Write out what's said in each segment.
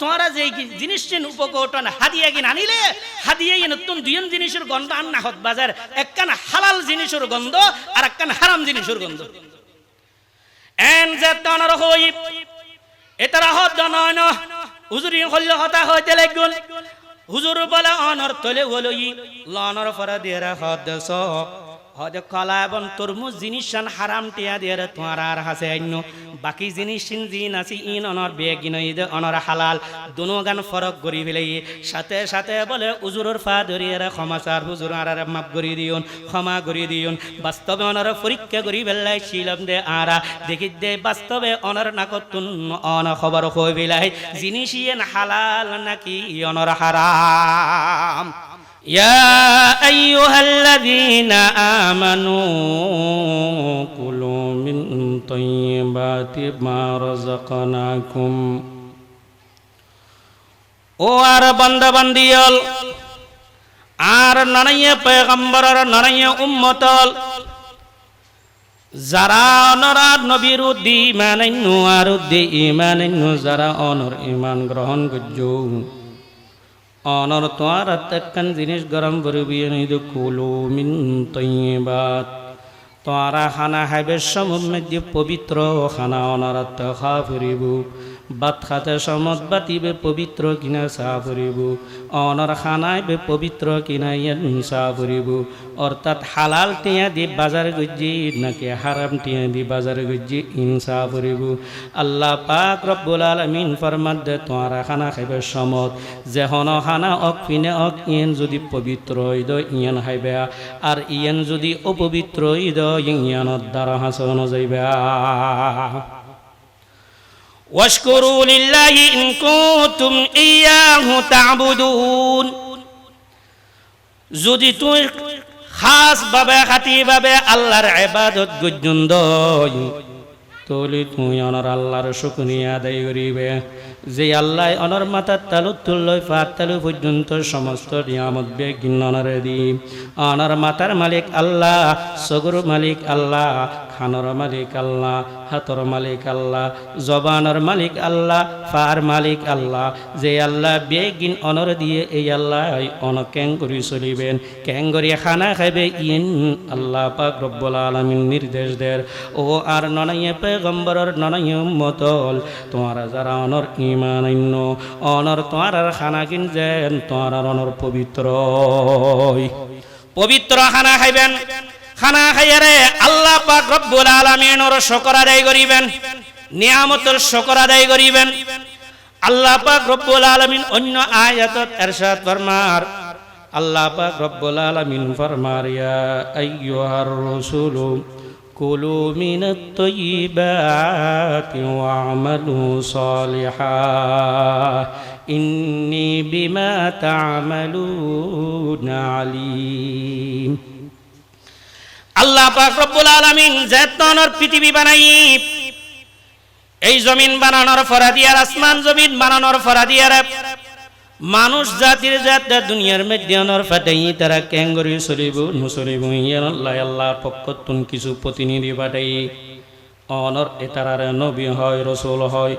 তোমারা যে জিনিস উপকৌটন হাদিয়া কিন আনিলে হাদিয়া কিন নতুন দুইজন জিনিসের গন্ধ আন্না হত বাজার। একখান হালাল জিনিসের গন্ধ আর একখান হারাম জিনিসের গন্ধ। এন যে তনর হই এতারা হত দনন হুজুরি হল্ল হতা হইতে লাগুন। হুজুর বলে অনর তলে হলই, লনর ফরা দিয়েরা হদ স হদ কলা এবং তরমুজ জিনিস হারাম টিয়া দিয়ে তোমার আর হাসে আইন। বাকি জিনিস জিন আছে ইন অনর বেগিন ঈদ অনর হালাল। দুনো গান ফরক করি ফেলে সাথে সাথে বলে, উজুরের ফা ধরিয়ে ক্ষমা চার হুজুর, আর মাফ করি দিউন, ক্ষমা করি দিউন। বাস্তবে অনর পরীক্ষা করি বেলাই শিলম দে আরা। দেখি দে বাস্তবে অনর নাকতুন অন খবর হই বেলাই জিনিস ইয়েন হালাল নাকি অনর হারাম? يا أيها الذين آمنوا كلوا من طيبات ما رزقناكم ও আর বান্দা বান্দিয়ল আর ননাইয়ে পেগম্বরের ননাইয়ে উম্মতল যারা অনরা নবীর উদ্দি ইমানাইনু আর উদ্দি ইমানাইনু যারা অনর ইমান গ্রহণ করছো অনর তোমার আত্মাকান জিনিস গরম করবি নিদ কুলো মিন তৈবাত তোমারা খানা হাইবে সমুদ্রে পবিত্র খানা অনর আত্মা খা ফুরিব বাত খাতে সমত বাতিবে পবিত্র কিনা চা ফুরিব অনর খানাইবে পবিত্র কিনা ইয়ান চা ফুরিব অর্থাৎ হালাল টিয়া দি বাজার গুজি নাকি হারাম টিয়া দি বাজার গুজি ইনসা ফুরিব আল্লাহ পাক রব্বুল আলামিন ফরমাত দে, তোমারা খানা খাইবে সমত। যেহন খানা অক পিনে অক, ইয়েন যদি পবিত্র ইদ ইয়ান খাইবে। আর ইয়ান যদি অপবিত্র ইদ ইয়ানত দ্বারা হাসন যাইবে। واشكروا لله إن كنتم إياه تعبدون যদি তুই খাস ভাবে খাতি ভাবে আল্লাহর ইবাদত গুজুন্দ তলি তুই অনর আল্লাহর শুকরিয়া আদায় করিবে যে আল্লাহ অনর মাথার তালু তুল্লই ফাত তালু পর্যন্ত সমস্ত নিয়ামত বেগিন অনরে দি অনর মাতার মালিক আল্লাহ সগর মালিক আল্লাহ খানর মালিক আল্লাহ, হাতর মালিক আল্লাহ, জবানর মালিক আল্লাহ, ফার মালিক আল্লাহ। যে আল্লাহ বেগিন অনর দিয়ে এই আল্লাহ অন করি চলিবেন। কেং করি খানা খাইবে ইন আল্লাহ পাক রব্বুল আলামিন নির্দেশ দের ও আর ননাইয়ে পেগম্বরের ননাইয়ে মতল তোমার যারা অনর ইমান অন্য অনর তোমার খানা কিন যেন তোমার অনর পবিত্র পবিত্র খানা খাইবেন। খানা খাইয়ারে আল্লাহ পাক রব্বুল আলামিনের শুকর আদায় করিবেন, নিয়ামতের শুকর আদায় করিবেন। আল্লাহ পাক রব্বুল আলামিন অন্য আয়াতত ইরশাদ ফরমার, আল্লাহ পাক রব্বুল আলামিন ফরমার, ইয়া আইয়ুহার রাসূলু, কুলু মিনাত তাইয়্যিবাতি ওয়া'মালু সালিহা, ইন্নী বিমা তা'মালুনা আলীম। আল্লাহ পাক রব্বুল আলামিন যেতনর পৃথিবী বানাই। এই জমিন বানানোর ফরাদিয়ার আসমান জমিন বানানোর ফরাদিয়ার মানুষ জাতির জাত দুনিয়ার মধ্যে ফাটাই তারা ক্যাঙ্গরি চলিব নচলিব ইয়ান আল্লাহ, আল্লাহর পক্ষ তুন কিছু প্রতিনিধি পাঠাই অনর এতারার নবী হয়, রসুল হয়।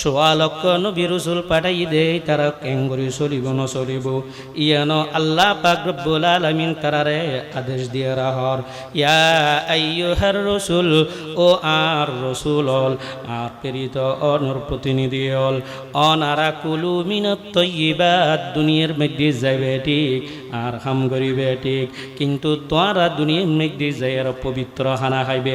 সোয়া লক্ষ নবী রসুল পাঠাই দে তারা কেঙ্গরি চলিব, নচলিব। ইয়ান আল্লাহ পাক রব্বুল আলামিন তারারে আদেশ দিয়ে রাহর। ইয়া আইয়ুহার রসুল, ও আর রসুল হল আর প্রেরিত অনর প্রতিনিধি হল অনারা কুলু মিনত তৈবাত দুনিয়ার মধ্যে যাইবে ঠিক, আর খাম করিবে ঠিক। কিন্তু তোরা দুনিয়ার মধ্যে যাই আর পবিত্র খানা খাইবে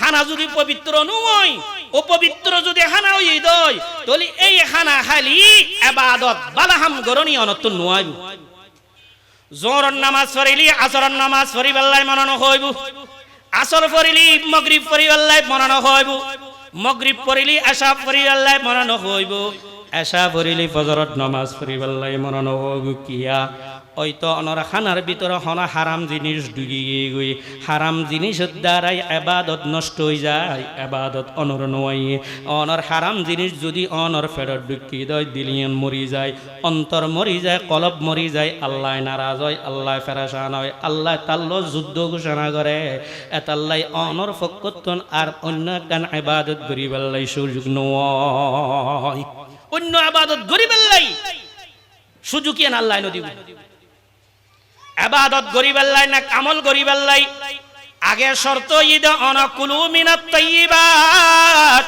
খানা যদি পবিত্র নয় ও পবিত্র যদি খানা হই দই তলি এই খানা খালি এবাদত বালাহাম গরনি অনত্তুন নোয়াইব। জোহরর নামাজ পড়িলি, আসরর নামাজ পড়িবাল্লাই মনানো হইব। আসর পড়িলি, মগরিব পড়িবাল্লাই মনানো হইব। মগরিব পড়িলি, আশা পড়িবাল্লাই মনানো হইব। আশা পড়িলি ফজরত নামাজ পড়িবাল্লাই মনানো হইব কিয়া? ওই তো অনর খানার ভিতরে হনা হারাম জিনিস ডুগিয়ে গই হারাম জিনিসের দ্বারাই এবাদত নষ্ট হয়ে যায় আবাদত অনর নয় অনর হারাম জিনিস যদি অনর ফেরত ঢুকি দয়, দিলিয়ন মরি যায় অন্তর মরি যায়, কলব মরি যায়, আল্লাহ নারাজ হয়, আল্লাহ ফেরাসান হয়, আল্লাহ তাল্ল যুদ্ধ ঘোষণা করে এতাল্লাই অনর ফকতন আর অন্য কান এবাদত গরিবাল্লাই সুযোগ নয় অন্য আবাদত গরিবাল্লাই সুযোগ আল্লাহ নদী আবাদত গরিবাল্লাই না আমল গরিবাল্লাই আগে শর্ত, ঈদ অনকুলু মিনাত তাইয়িবাত।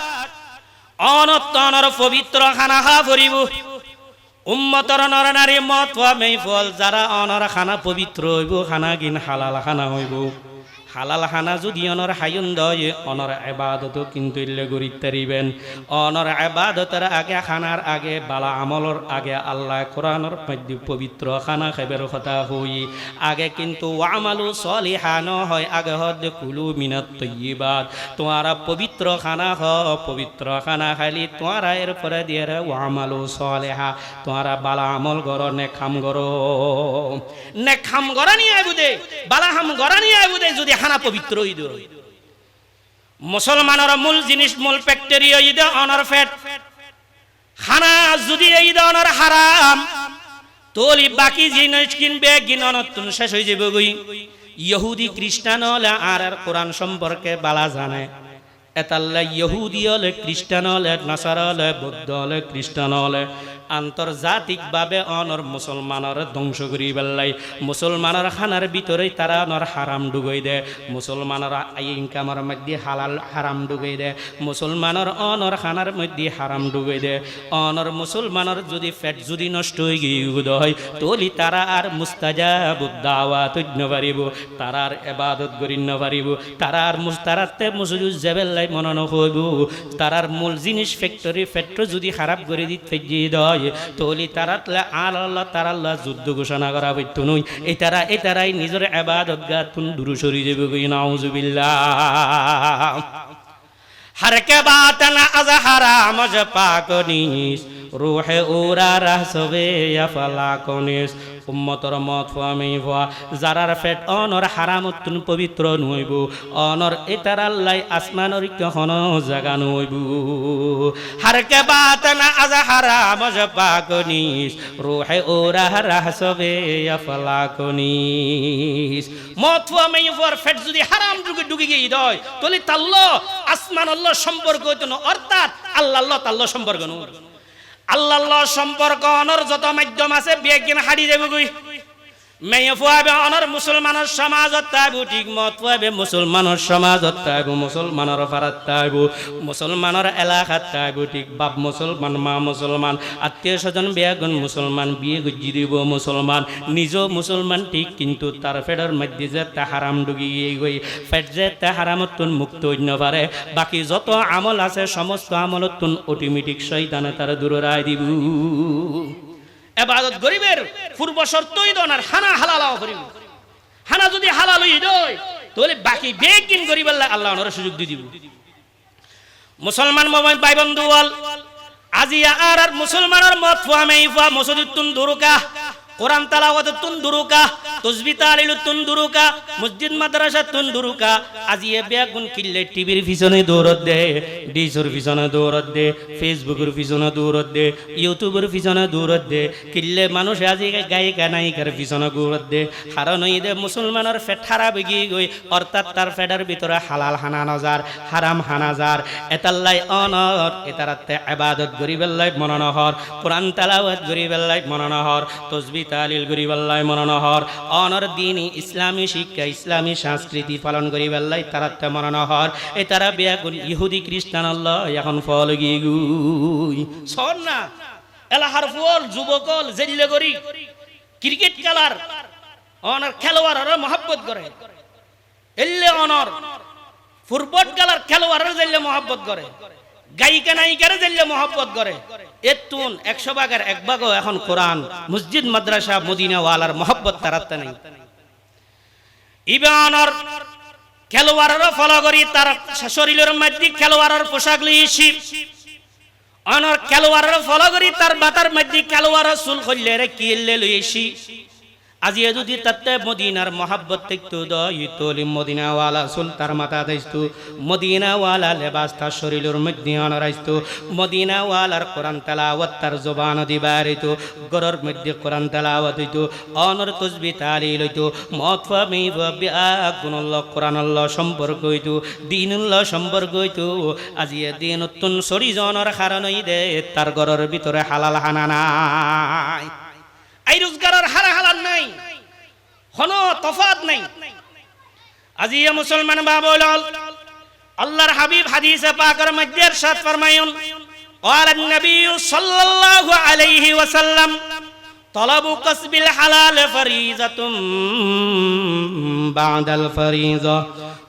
অনতনর পবিত্র খানা খা ফুরিব উম্মতর নর নারী মত মেই ফল যারা অনর খানা পবিত্র হইব, খানা গিন হালাল খানা হইব। হালাল খানা যদি অনর হায়ুন দয় অনর এবাদত কিন্তু ইল্লে গরিত তারিবেন। অনর এবাদতের আগে খানার আগে, বালা আমলর আগে আল্লাহ কোরআনর মধ্যে পবিত্র খানা খাইবের কথা হই। আগে কিন্তু ওয়ামালু সলিহান হয়, আগে হদ কুলু মিনাত তৈবাদ তোমারা পবিত্র খানা হ পবিত্র খানা খালি তোমারা এর পরে দিয়ে রে ওয়ামালু সলেহা। তোমারা বালা আমল গর নে খাম গর নে খাম গরা নিয়ে আইবুদে বালা হাম গরা নিয়ে আইবুদে যদি খানা পবিত্র হইদ মুসলমানের মূল জিনিস, মূল ফ্যাক্টরি হইদ অনর ফেট খানা যদি এই অনর হারাম তোলি বাকি জিনিস কিনবে গিননতুন শেষ হয়ে যাবে গই। ইহুদি, খ্রিস্টান হলে আর আর কোরআন সম্পর্কে বালা জানে। এতাল্লা ইহুদি হলে খ্রিস্টান হলে, নাসার হলে, বৌদ্ধ হলে, খ্রিস্টান হলে। আন্তর্জাতিকভাবে অনর মুসলমানের ধ্বংস করি পেলাই মুসলমানের খানার ভিতরে তারা অনর হারাম ডুগই দে। মুসলমানের ইনকামের মধ্যে হালাল হারাম ডুগই দে। মুসলমানের অনর খানার মধ্যে হারাম ডুগই দে। অনর মুসলমানের যদি ফেট যদি নষ্ট হয়ে গিয়ে হয়, তলি তারা আর মুস্তাজাব দাওয়াত পারিব। তারা আর এবাদত করি পারিব। তারা আর মুস্তারাতে মুসুজুজ জেবেল্লাই মনানো হইব। তারার মূল জিনিস ফ্যাক্টরি ফ্যাক্টরি যদি খারাপ করে দিতে দেয়। হয়। তহলি আর আল্লাহ তার আল্লাহ যুদ্ধ ঘোষণা করা হইত নই এই তারা, এই তারাই নিজের আবাদত গা তুন দূর সরি যাবে কই নাউজুবিল্লাহ। রাহ সবে আফলা কনিস। উম্মতর মত ফামি ফুয়া যারার ফেট অনর হারামতুন পবিত্র নইব অনর এটার আল্লাহ আসমানর কখন জাগা নইব হারকে বাত না আজ হারাম পাকনিস রোহে ওরা রাহ সবে আফলা কনিস মত ফামি ফুয়ার ফেট যদি হারাম যুগে ডুগে গিয়ে দয়, তলি তাল্ল, আসমান আল্লাহ সম্পর্ক অর্থাৎ আল্লাহ আল্লাহ তাল্লাহ সম্পর্ক নয় আল্লাহ সম্পর্ক অনর যত মাধ্যম আছে বিয়ে কিনা হারিয়ে যাবে মেয়ে ফুয়াবে অনর মুসলমানের সমাজত তাইব, ঠিক মত ফুয়াবে মুসলমানের সমাজত তাইব, মুসলমানের ফারাত তাইব, মুসলমানের এলাকাত তাইব, ঠিক বাপ মুসলমান, মা মুসলমান, আত্মীয় স্বজন বিয়াগুন মুসলমান, বিয়ে গুজি দিব মুসলমান, নিজ মুসলমান, ঠিক কিন্তু তার ফেডর মধ্যে যে তা হারাম ডুগি গই ফেট যে তা হারামতুন মুক্ত হইন পারে, বাকি যত আমল আছে, সমস্ত আমলতুন অটোমেটিক শয়তানে তার দূরাই দিব। এবাদত গরিবের পূর্ব শর্তই দন আর হানা হালালাও করিব। হানা যদি হালাল হই দই তাহলে বাকি বেগিন গরিব আল্লাহ আল্লাহ ওনারা সুযোগ দিয়ে দিব। মুসলমান মোবাইল ভাই বন্ধু বল, আজি আর আর মুসলমানের মত ফুয়া মেই ফুয়া মসজিদুন দুরুকা, কোরআন তালাওয়াত তুন দুরুকা তসবি তালিলু তুন দুরুকা মসজিদ মাদ্রাসা তুন দুরুকা আজি এ বেগুন কিল্লে টিভির পিছনে দৌড়ত দে, ডিসের পিছনে দৌড়ত দে, ফেসবুকের পিছনে দৌড়ত দে, ইউটিউবের পিছনে দৌড়ত দে, কিল্লে মানুষ আজি গায়িকা নায়িকার পিছনে দৌড়ত দে এই দে মুসলমানের ফেট খারাপ গিয়ে গই, অর্থাৎ তার ফেডার ভিতরে হালাল হানা নজার, হারাম হানাজার এতাল্লাই অনর এতারাতে আবাদত গরিবেল্লাই মননহর, কোরআন তালাওয়াত গরিবেল্লাই মননহর, তসবি তালিল করি বেল্লাই মনোনহর অনর দিন ইসলামী শিক্ষা, ইসলামী সংস্কৃতি পালন করি বেল্লাই, তারা তে মনোনহর এ তারা বেয়াগুন ইহুদি, খ্রিস্টান, আল্লাহ, এখন ফল গিয়ে গুই। শোন না, এলাহার ফল, যুবকল জেল্লে করি ক্রিকেট খেলার, অনর খেলোয়াড় মহাব্বত করে। এল্লে অনর, ফুটবল খেলার খেলোয়াড় জেল্লে মহাব্বত করে। গায়িকা নায়িকারে জেল্লে মহাব্বত করে। এতুন একশো ভাগের এক ভাগও এখন কোরআন, মসজিদ, মাদ্রাসা মদিনা ওয়ালার মহব্বত তারাতে নেই। ইবানর খেলোয়াড়েরও ফলো করি, তার শরীরের মধ্যে খেলোয়াড়ের পোশাক লিয়েছি অনর খেলোয়াড়ের ফলো করি, তার বাতার মধ্যে খেলোয়াড়ের চুল করলে রে কিনলে লইয়েছি আজি যদি তাতে মদিনার মহাব্বত দেখতো দইতলি মদিনাওয়ালা সুলতার মাথা দিস্তো মদিনাওয়ালা লেবাস তার শরীরের মধ্যে অনরাইতো মদিনাওয়ালার কোরআন তেলাওয়াত তার জবান দিবারিত গরর মধ্যে কোরআন তেলাওয়াত হইতো, অনর তসবি তালি লইতো। মতফামি গুণল্লাহ কোরআনল্লাহ সম্পর্ক হইতো, দিনুল্লাহ সম্পর্ক হইতো। আজি দিন উত্তন শরীজনের কারণই দে তার গরর ভিতরে হালাল হানা নাই। কোনো তফাত নাই আজি এ মুসলমান বাবুল আল্লাহর হাবিব হাদিসে পাকের মধ্যে ارشاد ফরমায়ুন قال النبي صلى الله عليه وسلم طلب كسب الحلال فريضة بعد الفريضة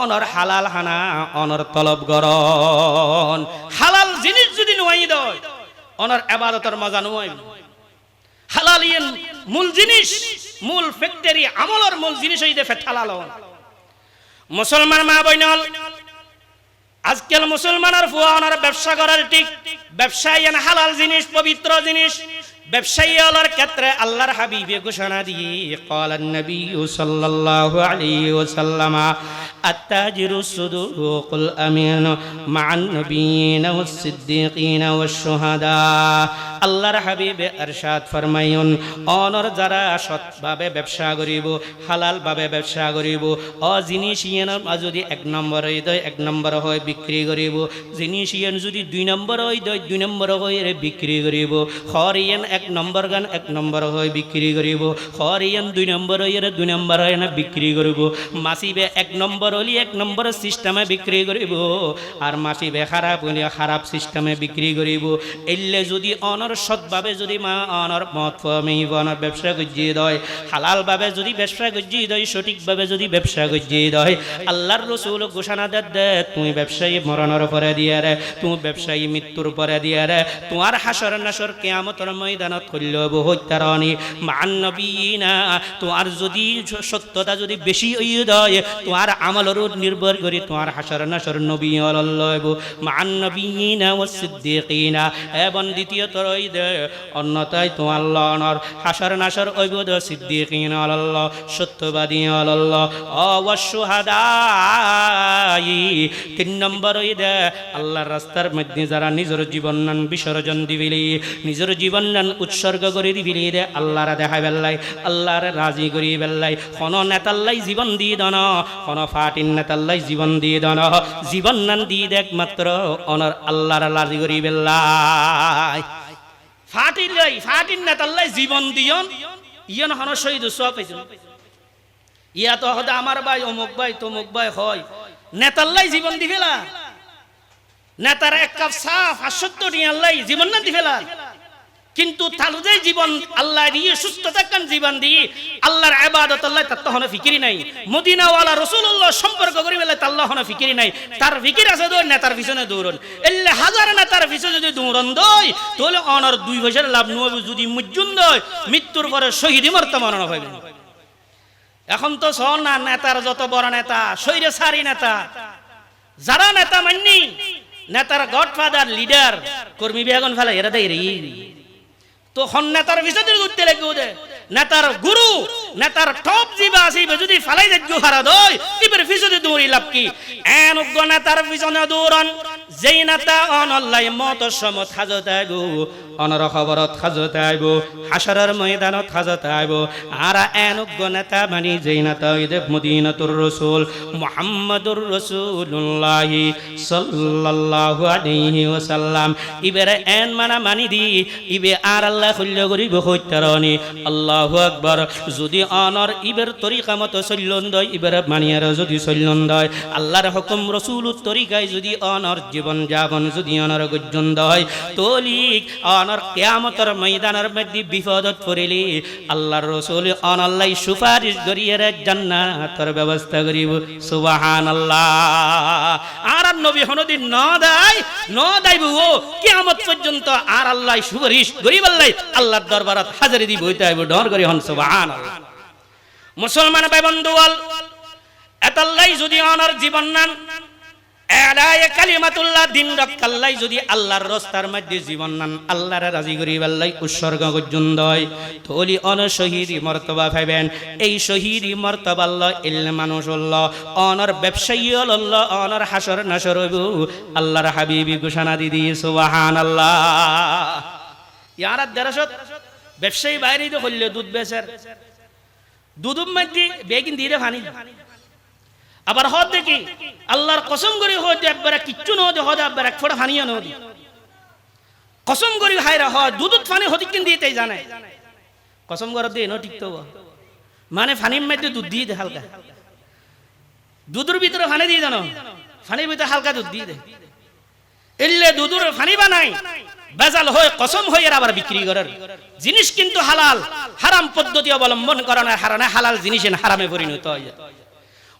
অনর হালাল হানা, অনর তলব গরন হালাল জিনিস যদি নুয়াই দেয়, অনর আবাদতের মজা নুয়াই। হালাল ইয়েন মূল জিনিস, মূল ফ্যাক্টরি, আমলের মূল জিনিস হই দে হালাল মুসলমান মা বইনল আজকাল মুসলমানের ফুয়া ওনার ব্যবসা করার ঠিক, ব্যবসায়ী হালাল জিনিস, পবিত্র জিনিস ব্যবসায়ী আলার ক্ষেত্রে আল্লাহর হাবিবে ঘোষণা দিয়ে কলান নবী সাল্লাল্লাহু আলাইহি ওয়াসাল্লাম, আত্তাজিরু সুদুকুল আমিন মা'আন নবিয়িনা ওয়াস সিদ্দিকিনা ওয়াশ শুহাদা। আল্লাহর হাবিবে আরশাদ ফরমাইন অনর যারা সৎভাবে ব্যবসা করিব হালাল ভাবে ব্যবসা করিব অ জিনিস ইয়েন যদি এক নম্বর হয়ে দেয় এক নম্বর হয় বিক্রি করিব। জিনিস ইয়েন যদি দুই নম্বর হয়ে দেয় দুই নম্বর হয়ে বিক্রি করিব। খর ইয়েন এক নম্বর গান, এক নম্বর হয়ে বিক্রি করিব। খর ইয়েন দুই নম্বর হয়ে দুই নম্বর হয় না বিক্রি করিব। মাসিবে এক নম্বর হলে এক নম্বর সিস্টেমে বিক্রি করিব। আর মাসিবে খারাপ হলে খারাপ সিস্টেমে বিক্রি করিব। এলে যদি অনর সৎভাবে যদি মা অনর মত অনর ব্যবসা গজিয়ে দেয় হালালভাবে যদি ব্যবসা গজিয়ে দেয় সঠিকভাবে যদি ব্যবসা গজিয়ে দেয় আল্লাহর রসুল ঘোষণা দে দে তুমি ব্যবসায়ী মরণের পরে দিয়ে রে তুমি ব্যবসায়ী মৃত্যুর পরে দিয়ে রে, তোমার হাসর নাসর কেয়ামতর ময়দানত করল বহুত্তারণী মান্নবীনা তোমার যদি সত্যতা যদি বেশি হইয়ে দেয় তোমার আমলের নির্ভর করে তোমার হাসর নাসর নবী অলল্লব মান্নবীনা ও সিদ্দিকিনা এবং দ্বিতীয়ত রই দে? অন্যতায় তোমার লনর হাসর নাসর ঐবদ সিদ্দিকিন আল্লাহ সত্যবাদী আল্লাহ অবশ্যহাদাই, তিন নম্বর ওই দে, আল্লাহর রাস্তার মধ্যে যারা নিজের জীবন নান বিসর্জন দিবিলি, নিজের জীবন নান উৎসর্গ করে দিবিলি রে, আল্লাহর দেখা বেল্লাই আল্লাহর রাজি করি বেল্লাই কোন নেতাল্লাই জীবন দিয়ে দন কোন ফাটিন নেতাল্লাই জীবন দিয়ে দন। জীবন নান দিয়ে দেখ মাত্র, অনর আল্লাহর রাজি করি বেল্লাই ফাটিল ফাটিন নেতাল্লাই জীবন দিয়ন। ইয়ন হন শহীদ সব ইয়া তো হদা আমার ভাই, অমুক ভাই, তমুক ভাই হয়। নেতাল্লাই জীবন দি নেতার এক কাপ সাফ আর সত্য নিয়ে আল্লাহ জীবন না দি ফেলা কিন্তু যে জীবন আল্লাহ দিয়ে সুস্থ থাকান জীবন দিয়ে, আল্লাহর আবাদত আল্লাহ তার তখন ফিকিরি নাই। মদিনাওয়ালা রসুল্লাহ সম্পর্ক করি বেলে তার তখন ফিকিরি নাই। তার ফিকির আছে দৌড় নেতার পিছনে দৌড়ন। এলে হাজার নেতার পিছনে যদি দৌড়ন দই, তাহলে অনার দুই বছর লাভ নব যদি মুজুন দই, মৃত্যুর পরে শহীদ মর্ত মরণ হবে এখন তো সহ না, নেতার যত বড় নেতা শৈরে সারি নেতা, যারা নেতা মাননি, নেতার গডফাদার, লিডার, কর্মী বেগন ফেলা এরা দেয় রে। তো হন নেতার পিছনে ঘুরতে লাগবে দে নেতার গুরু, নেতার টপ জিবা আসিবে যদি ফালাই যাজ্ঞ হারা দই, ইবের পিছনে দৌড়ি লাভ কি? এন উগ্র নেতার পিছনে দৌড়ন, যেই নেতা অনল্লাই মত সমত হাজত আইব অনর খবরত হাজত আইব হাসরের ময়দানত হাজত আইব আর এন উগ্র নেতা নেতা ইদে মদিনাতুর রাসূল মুহাম্মাদুর রাসূলুল্লাহ সাল্লাল্লাহু আলাইহি ওয়াসাল্লাম। এন মানা মানি দি, ইবে আর আল্লাহ খুল্য করিব আকবার। যদি অনর ইবের তরিকা মতো চল্যন দয়, ইবের মানিয়ার যদি চল্যন দয়, আল্লাহর হুকুম রসুল তরিকায় যদি অনর জীবন যাপন যদি অনর গজ্জন দয়, তলিক অনর কেয়ামতর ময়দানের মধ্যে বিপদত পড়িলি। আল্লাহর রসুল অনল্লাই সুপারিশ করিয়ে জান্নাতর ব্যবস্থা করিব। সুবাহান আর নবী হনদিন ন দেয়, ন ও কিয়ামত পর্যন্ত আর আল্লাহ সুপারিশ আল্লাহ। আল্লাহর দরবারত হাজারি দিব হইতে ডর করি হন সুবাহান মুসলমান ভাই এতাল্লাই যদি অনার জীবন নান কালিমাতুল্লাহ দিন রক্ষাল্লাই যদি আল্লাহর রাস্তার মধ্যে জীবন নান, আল্লাহর রাজি করি আল্লাহ উৎসর্গ পর্যন্ত হয় তলি অন শহীদি মর্তবা পাইবেন এই শহীদি মর্তবা আল্লাহ এল মানুষ আল্লাহ অনর ব্যবসায়ী আল্লাহ অনর হাসর হাবিবি ঘোষণা দিদি সুবাহান আল্লাহ ইয়ার দেড়শত ব্যবসায়ী বাইরে তো দুধ বেচার। দুধুম মধ্যে বেগিন দিয়ে ফানি আবার হদ দেখি, আল্লাহর কসম করি হদ একবারে কিচ্ছু নদে হদ একবার এক ফোড়া ফানিও নদী কসম করি হায়রা হয় দুধুত ফানি হদি কিন দিতে জানে কসম কর দিয়ে ন ঠিক তো মানে ফানির মধ্যে দুধ দিয়ে দে হালকা। দুধের ভিতরে ফানি দিয়ে জানো? ফানির ভিতরে হালকা দুধ দিয়ে দে। এলে দুধুর ফানি বানাই বেজাল হয়ে, কসম হয়ে আবার বিক্রি করার জিনিস কিন্তু হালাল, হারাম পদ্ধতি অবলম্বন করানোর হারানে হালাল জিনিস হারামে পরিণত হয়ে। যায়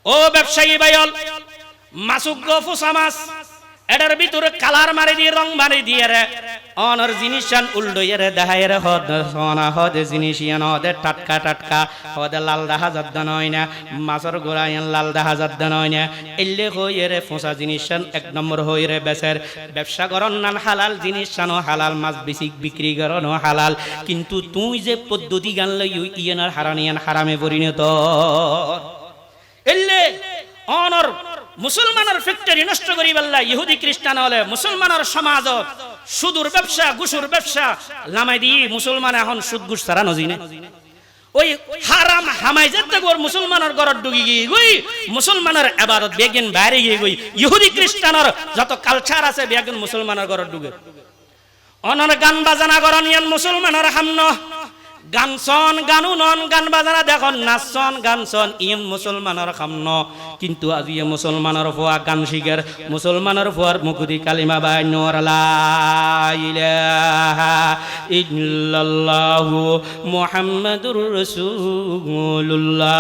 ও ব্যবসায়ী বাইল মাসুক ফুসা মাছ, এটার ভিতরে কালার মারি দিয়ে, রং মারি দিয়ে রে। অনর জিনিস উল্ডইয়ে রে দেখায় রে, হদ সোনা হদ জিনিস ইয়ান টাটকা টাটকা, হদে লাল দেখা যাদ্দা নয় না, মাছের গোড়া ইয়ান লাল দেখা যাদ্দা নয় না। এলে হইয়ে রে ফোঁসা জিনিস এক নম্বর হয়ে রে বেচের। ব্যবসা করন নান হালাল জিনিস সানো হালাল মাছ বেশি বিক্রি করন হালাল। কিন্তু তুই যে পদ্ধতি গান লই ইয়ানার হারানিয়ান হারামে পরিণত। এলে অনর মুসলমানের ফ্যাক্টরি নষ্ট করি বললা, ইহুদি খ্রিস্টান হলে মুসলমানের সমাজ সুদূর ব্যবসা, গুসুর ব্যবসা, লামাই দিয়ে মুসলমান এখন সুদ গুস তারা নজিনে ওই হারাম হামাই যেতে গোর মুসলমানের গরত ডুগি গিয়ে গই, মুসলমানের আবাদত বেগিন বাইরে গিয়ে গই, ইহুদি খ্রিস্টানের যত কালচার আছে বেগিন মুসলমানের গরত ডুগে। অনর গান বাজানা ইয়ান মুসলমানের হামন গান সন গানু নন, গান বাজানা দেখুন নাচন গান সন ইন মুসলমানের খামন কিন্তু আজি মুসলমানের ফুয়া গান শিখের, মুসলমানের ফুয়ার মুকুদি কালিমা বাই নোর ইল্লাল্লাহু মুহাম্মাদুর রাসূলুল্লাহ।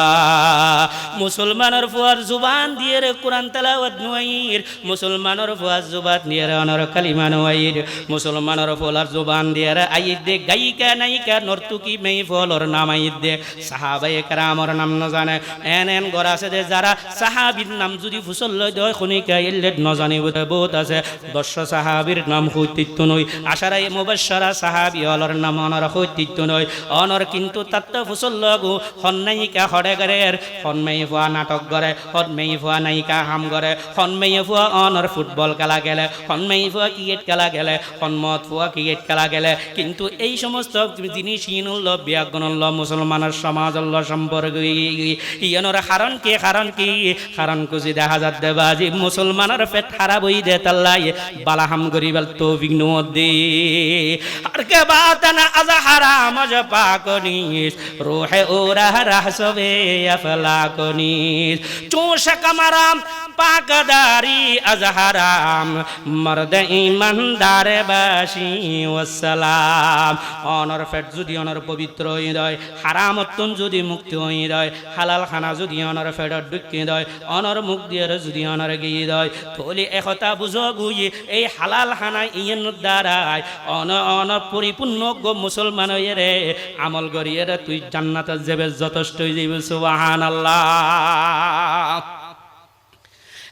মুসলমানের ফুয়ার জুবান দিয়ে রে কোরআন তেলাওয়াত নয়ির, মুসলমানের ফুয়ার জুবান দিয়ে রে অনর কালিমা নয়ির, মুসলমানের ফুয়ার জুবান দিয়ে রে আইদ দে গায়িকা নায়িকা নর্তুকি মেই ফলর নামাইদ দে। সাহাবায়ে কেরামর নাম ন জানে। এন এন গর আছে যে যারা সাহাবীর নাম যদি ফুসল দয়, খনিকা এলে ন জানিব বহুত আছে। দশ সাহাবীর নাম হইতিত্য নই। আশারাই মুবাশশারা সাহাবী অলর নাম অনর হইতিত্য নই। অনর কিন্তু তাত্তা ফুসল লগু হন্নাইকা হড়ে গরের হনমেই ফুয়া নাটক করে হনমেই ফুয়া নায়িকা হাম করে হনমেই ফুয়া অনর ফুটবল খেলা গেলে হনমেই ফুয়া ক্রিকেট খেলা গেলে হনমত ফুয়া ক্রিকেট খেলা গেলে। কিন্তু এই সমস্ত জিনিস ইনুল্ল বিয়াগনল্ল মুসলমানের সমাজল্ল সম্পর্ক। ইয়ানোর কারণ কি কারণ কি? কারণ কুচি দেখা যাত দেবাজি মুসলমানের পেট খারাপ হই দে তাল্লাই। বালাহাম গরিবাল তো বিঘ্ন দে। আর কে বাতানা আজা হারাম, আজ পাকনিস রোহে ওরা রাহসবে আফলাকনিস চোষা কামারাম, পাকদারি আজহারাম মর্দ ইমানদার বাসি ওয়াসালাম অনর ফেট যদি অনর পবিত্র হৃদয় হারাম অত্যন যদি মুক্তি হৃদয় হালাল খানা যদি অনর ফেটর ঢুকি দেয়, অনর মুখ দিয়ে যদি অনর গিয়ে দেয় তাহলে একথা বুঝো গুই এই হালাল খানা ইয়েন দ্বারাই অন অনর পরিপূর্ণ গো মুসলমান হয়ে রে, আমল করিয়ে রে, তুই জান্নাতের যাবে যথেষ্ট হয়ে যাবে সুবাহান আল্লাহ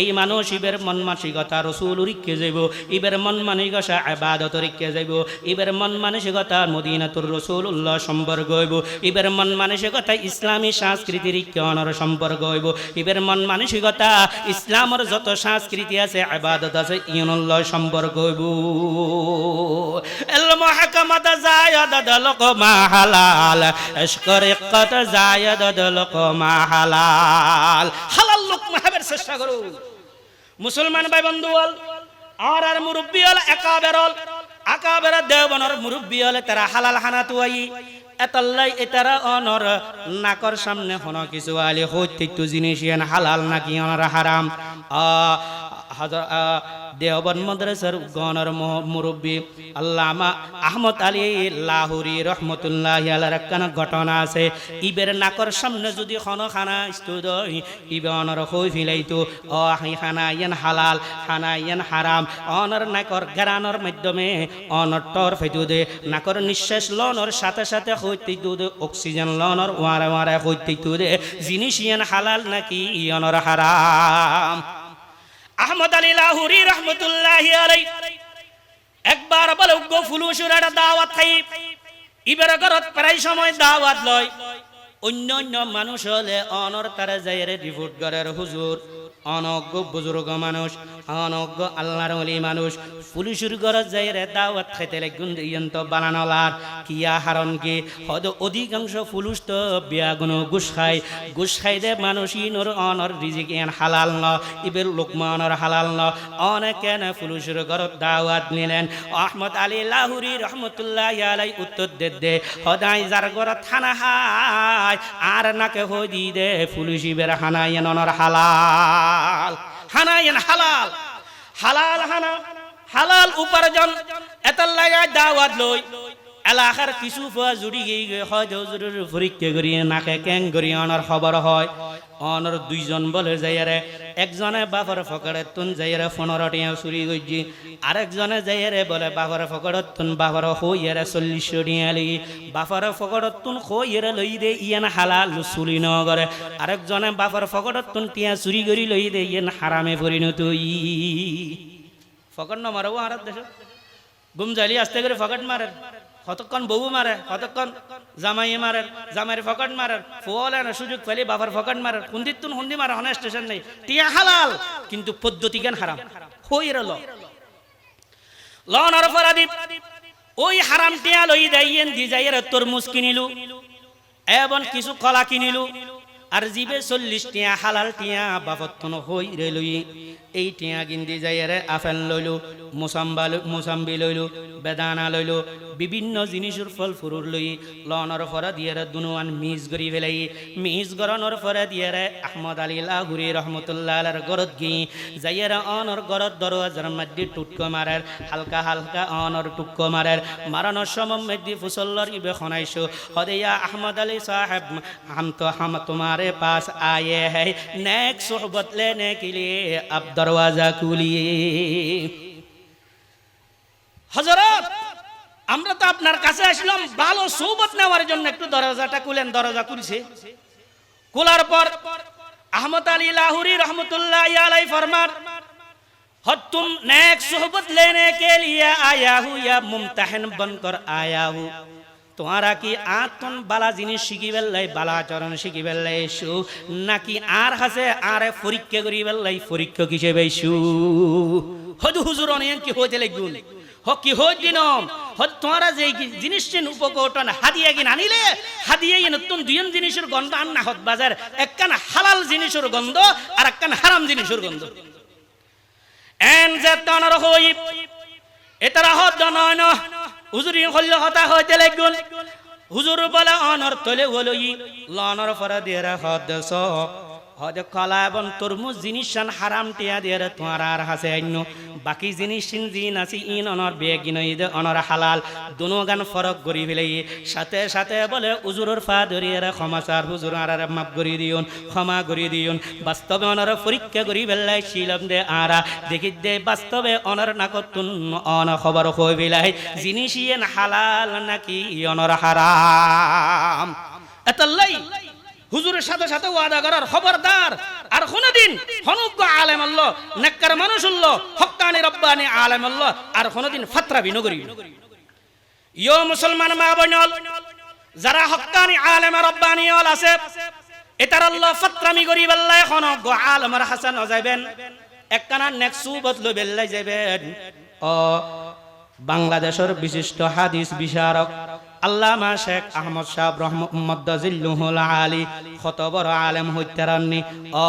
এই মানুষ ইবের মন মানসিকতা রসুল উরিককে যাইব, ইবের মন মানসিকতা আবাদত রিককে যাইব, ইবের মন মানসিকতা মদিনাতুর রসুল উল্লাহ সম্পর্ক হইব, ইবের মন মানসিকতা ইসলামী সংস্কৃতির অনর সম্পর্ক হইব, ইবের মন মানসিকতা ইসলামর যত সংস্কৃতি আছে, আবাদত আছে ইয়নুল্লাহ সম্পর্ক হইব। এল মহাকামাত জায়াদ দলক মা হালাল এশকর ইক্কাত চেষ্টা করো। মুসলমান ভাই বন্ধু বল, আর আর হল একাবেরল আকাবের দেবনর মুরব্বী হলে তারা হালাল হানা তুয়াই। এতাল্লাই এতারা অনর নাকর সামনে হন কিছু আলি, হইতে জিনিস হালাল নাকি অনর হারাম। আ হাজার দেওবন মাদ্রাসার গণর মুরব্বী আল্লামা আহমদ আলী লাহুরি রহমতুল্লাহ আলার ঘটনা আছে। ইবের নাকর সামনে যদি খন খানা স্তুদ ইবে অনর হই ফিলাইতো, অ খানা ইয়ান হালাল খানা ইয়ান হারাম, অনর নাকর গেরানোর মাধ্যমে অনর টর ফেতু দে, নাকর নিঃশ্বাস লনর সাথে সাথে হইতে দে, অক্সিজেন লনর ওয়ারে ওয়ারে হইতে দে জিনিস ইয়ান হালাল নাকি ইয়ানর হারাম? আহমদ আলী লাহুরি রহমতুল্লাহ আলাই একবার বলে, উগ্র ফুলুসুর একটা দাওয়াত খাই। ইবের ঘরত প্রায় সময় দাওয়াত লয়। অন্য অন্য মানুষ হলে অনর তারা যাই রে রিপোর্ট করার হুজুর। অনজ্ঞ বুজুর্গ মানুষ অনজ্ঞ আল্লাহর অলি মানুষ। পুলিশের ঘরত যাই রে দাওয়াত খাইতে লাগুন ইয়ন্ত বানানলার কিয়া হারণ কি? হয়তো অধিকাংশ পুলিশ তো বিয়া গুণ গুস গুস খাই দে মানুষ ইনর অনর রিজিক এন হালাল ন, ইবের লোকমা অনর হালাল ন। অনেকে না পুলিশের ঘরত দাওয়াত নিলেন। আহমদ আলী লাহুরি রহমতুল্লাহ আলাই উত্তর দে দে সদায় যার ঘরত থানা হাই আর নাকে হই দি দে পুলিশ ইবের হানাই অনর হালাল। হানাইন হালাল। হালাল হানা হালাল উপার্জন। এতার লাগায় দাওয়াত লই। এলাকার কিছু ফুয়া জুড়ি গিয়ে হয় হুজুরের পরীক্ষা করিয়ে নাকে ক্যাং করিয়ে অনার খবর হয়। অনর দুইজন বলে যাইয়ারে একজনে বাপর ফকড়ে তুন যাইয়ারে পনেরো টিয়া চুরি করছি, আরেকজনে যাইয়ারে বলে বাপর ফকড়ত তুন বাপর হইয়ারে চল্লিশ টিয়া লাগি। বাপর ফকড়ত তুন হইয়ারে লই দে ইয়ান হালাল চুরি ন করে, আরেকজনে বাপর ফকড়ত তুন টিয়া চুরি করি লই দে ইয়ান হারামে পরিণত ই। ফকড় ন মারবো আর দেশ। গুম জালি আস্তে করে ফকট মারে কতক্ষণ বউ মারে, কতক্ষণ জামাই মারে, জামাইয়ের ফকট মারে ফুল না সুযোগ পেলে বাবার ফকট মারে হুন্দির তুন হুন্দি মারে, হনে স্টেশন নেই। টিয়া হালাল, কিন্তু পদ্ধতি জ্ঞান হারাম। হই রল লন আর ফরাদি ওই হারাম টিয়া লই দেইয়েন, দি যাইয়ের তরমুজ কিনিলু। এবং কিছু কলা কিনিলু। আর জিবে চল্লিশ টিয়া, হালাল টিয়া বাবতন হই রেলুই এই টিয়া গিন্দি যাইয়ারে আফেল লইলো মুসাম্বা মুসাম্বি লইলো, বেদানা লইলো, বিভিন্ন জিনিসের ফল ফুরুর লই। লনর ফরা দিয়ারে দুনুয়ান মিজ গড়ি ফেলাই। মিজ গরনর ফরা দিয়ারে আহমদ আলী লাহুরি রহমতুল্লাহ আলার গরত গি। যাইয়ারে অনর গরত দরওয়াজার মাদ্দি টুটকো মারার, হালকা হালকা অনর টুকো মারার। মারানোর সমম মেদ্দি ফুসল্লর ইবে খনাইছো হদেয়া আহমদ আলী সাহেব আম তো হাম তোমার तुम्हारे पास आए हैं नेक सोहबत लेने के लिए अब दरवाजा खुलिए হজরত আমরা তো আপনার কাছে আসলাম ভালো সৌবত নেওয়ার জন্য একটু দরজাটা খুলেন দরজা খুলছে খোলার পর আহমদ আলী লাহুরি রহমতুল্লাহ আলাই ফরমান हो तुम नेक सोहबत लेने के लिए आया हूँ या मुमतहन बनकर आया हूँ তোমারা কি আতন বালা জিনিস শিখি বেল্লাই বালা আচরণ শিখি বেল্লাই এসু নাকি আর হাসে আরে পরীক্ষা করি বেল্লাই পরীক্ষা হিসেবে এসু হদু হুজুর অনেক কি হইতে লাগুন হ কি হই দিনম? হদ তোমরা যে জিনিস চেন উপকৌটন হাদিয়া কিন আনিলে, হাদিয়া ইয়ে নতুন দুইজন জিনিসের গন্ধ আন না হদ বাজার। একখান হালাল জিনিসের গন্ধ আর একখান হারাম জিনিসের গন্ধ। এন যে তনর হই এতারা হদ নয় হুজুরি হল্ল হতা হইতে লাগুন হুজুর বলা, অনর তলে হলই, লনর ফরা দিরা হদ স হদে কলা এবং তরমুজ জিনিস হারাম টিয়া দিয়ে তোমার আর হাসে অন্য বাকি জিনিস ইন অনর বেগিন অনর হালাল। দুনো গান ফরক করি ফেলে সাথে সাথে বলে, উজুরের ফা ধরিয়ে রে ক্ষমাচার হুজুর আর মাফ করি দিউন ক্ষমা করি দিউন বাস্তবে অনর পরীক্ষা করি বেলাই শিলম দে আরা। দেখি দে বাস্তবে অনর নাকতুন অন খবর হই বেলাই জিনিস হালাল নাকি অনর হারাম। এতলাই হুজুরের সাথে সাথে ওয়াদা করার খবরদার। আর কোনদিন হনুজ্ঞ আলেম আল্লাহ নেককার মানুষ আল্লাহ হক্কানি রব্বানি আলেম আল্লাহ আর কোনদিন ফাত্রা বিনগরি ইয়ো মুসলমান মা বোনল, যারা হক্কানি আলেম রব্বানি অল আছে এটার আল্লাহ ফাত্রামি করি বেল্লা এখন আলমের হাসান যাইবেন একখানা নেক্সু বদলো বেল্লাই যাইবেন। ও বাংলাদেশের বিশিষ্ট হাদিস বিশারক আল্লামা শেখ আহমদ শাহ ব্রহ্মদ আলী কত বড় আলেম হত্যারান্নি ও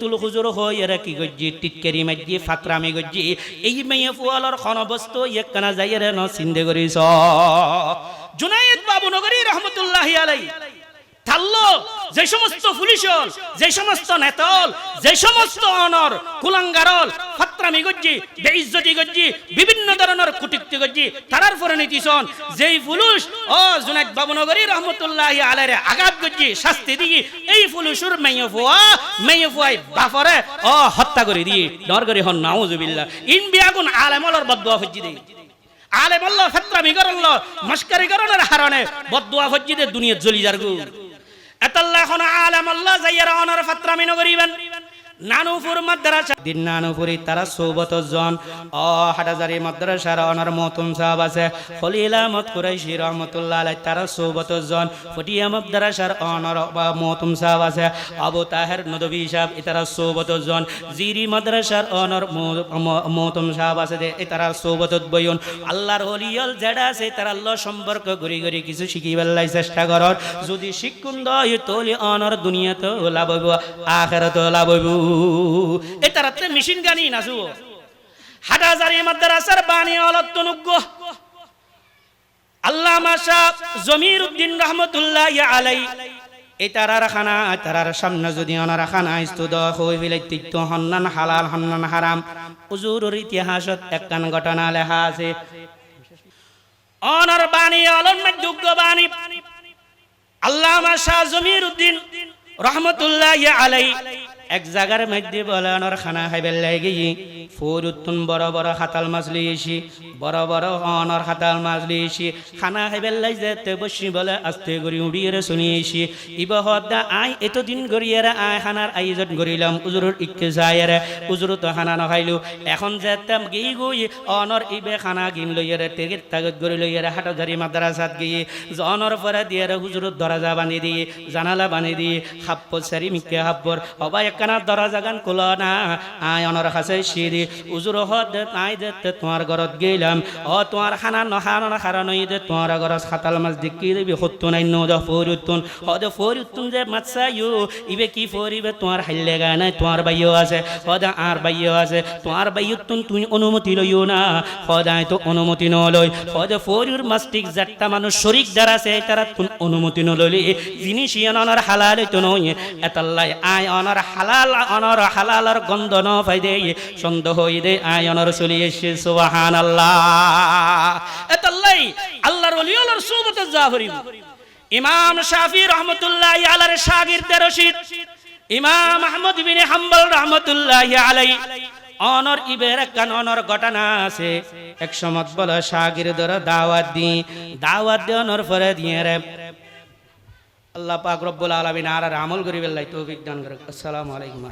হুজুর হই, এরা কি গজ্জি? টিটকেরি মাজ্জি ফাকরামি গজ্জি। এই মেয়ে ফুয়ালর খনবস্ত একখানা যাই রে ন সিন্দে করিস। জুনাইদ বাবু নগরী রহমতুল্লাহ আলাই থাল্লো, যে সমস্ত পুলিশল, যে সমস্ত নেতল, যে সমস্ত অনর, কুলাঙ্গারল, ফাত্রামি গজ্জি, বেইজ্জতি গজ্জি, বিভিন্ন ধরনের কুটিক্তি গজ্জি, তারার পরে নীতিশন, যেই পুলিশ ও জুনাইদ বাবুনগরী আঘাত গজ্জি, শাস্তি দিই এই পুলিশের মেয়ে ফুয়া, মেয়ে ফুয়াই বাফরে ও হত্যা করে দিয়ে ডর করে হন, নাউজুবিল্লাহ। ইন বিয়াগুন আলেমলর বদুয়া হজ্জি দেই আলেম আল্লাহ ফাত্রামি করল মস্কারি করনের হারণে বদুয়া হজ্জি দে, দুনিয়া জ্বলি যারগু এতাল্লাহ এখন আলেম আল্লাহ যাইয়ারা অনার ফাত্রামি নগরিবেন। নানুপুর মাদ্রাসা। দিন নানুপুরি তারা সৌবত জন। ও হাটাজারি মাদ্রাসার অনর মতুম সাহেব আছে। খলিল আহমদ কুরাইশি রহমতুল্লাহ আলাই তারা সৌবত জন। ফটিয়া মাদ্রাসার অনর মতুম সাহেব আছে। আবু তাহের নদবী সাহেব এতারা সৌবত জন। জিরি মাদ্রাসার অনর মতুম সাহেব আছে দে এতারা সৌবত বইন আল্লাহর হলিয়ল যেটা আছে তারা আল্লাহ সম্পর্ক গড়ি গড়ি কিছু শিখিবার লাই চেষ্টা করর। যদি শিক্ষুন দয় তোলে অনর দুনিয়াতে লাভ হইব আখেরাতে লাভ হইব। এ তারাতে মেশিন গানি নাচু হাটাজারি মাদ্রাসার বাণী অলত্তনুজ্ঞ আল্লাহ মাসা জমির উদ্দিন রহমতুল্লাহ আলাই। ইতিহাসত ঘটনা লেখা আছে। বাণী উদ্দিন রহমতুল্লাহ আলাই এক জায়গার মধ্যে বলে অনর খানা খাইবে লাগে। ফুর উত্তুন বড় বড় খাতাল মাছ লিয়েছি বড় বড় অনর খাতাল মাছ লিয়েছি খানা খাইবে লাই যেতে বসি বলে আস্তে করি উড়িয়ে শুনিয়েছি। ইব আই এতদিন গড়িয়ে আই, খানার আয়োজন করিলাম উজুরের ইকে যায় উজুর তো খানা নখাইলো, এখন যেতাম গিয়ে গই, অনর ইবে খানা গিন লইয়ারে টেগের তাগত গড়ি লইয়ারে হাটধারি মাদ্রাসাত গিয়ে অনর পরে দিয়ে হুজুরের দরজা বানি দিয়ে জানালা বানি দিয়ে হাপ্পর সারি মিকে হাপ্পর অবাই একখানা দরজা গান খোলো না। আয় অনর কাছে সিঁড়ি। উজুর হদ আই যেতে তোমার ঘরত গেলাম। ও তোমার খানা নখানোর কারণ দে তোমার ঘরত খাতাল মাছ দেখি দেবি সত্য নাই ন ফরিউত্তন হদে ফরিউত্তন যে মাছ চাইও ইবে কি ফরিবে? তোমার হাইলে গা নাই, তোমার বাইও আছে। হদে আর বাইও আছে, তোমার বাইউত্তন তুমি অনুমতি লইও না। হদায় তো অনুমতি নলই। হদে ফরিউর মাস্টিক যাত্রা মানুষ শরিক যারা আছে তারা তুন অনুমতি নলইলে জিনিস অনর হালাল তো নয় এতাল্লাই আয় অনর হালাল অনর হালালর গন্ধ ন পাই দে সন্দেহ হই দে আয় অনর চলি এসে সুবাহান আল্লাহ এতাল্লাই আল্লাহর ওলিয়লর সুবতে জাহরি ইমাম শাফি রহমতুল্লাহ আলার শাগিরদের রশিদ। ইমাম আহমদ বিন হাম্বল রহমতুল্লাহ আলাই অনর ইবের কান অনর ঘটনা আছে। এক সমত বলে শাগির ধর দাওয়াত দি, দাওয়াত দিয়ে অনর পরে দিয়ে রে। আল্লাহ পাক রব্বুল আলমিন আর আমল গরিবের তৌফিক দান করুক। আসসালামু আলাইকুম।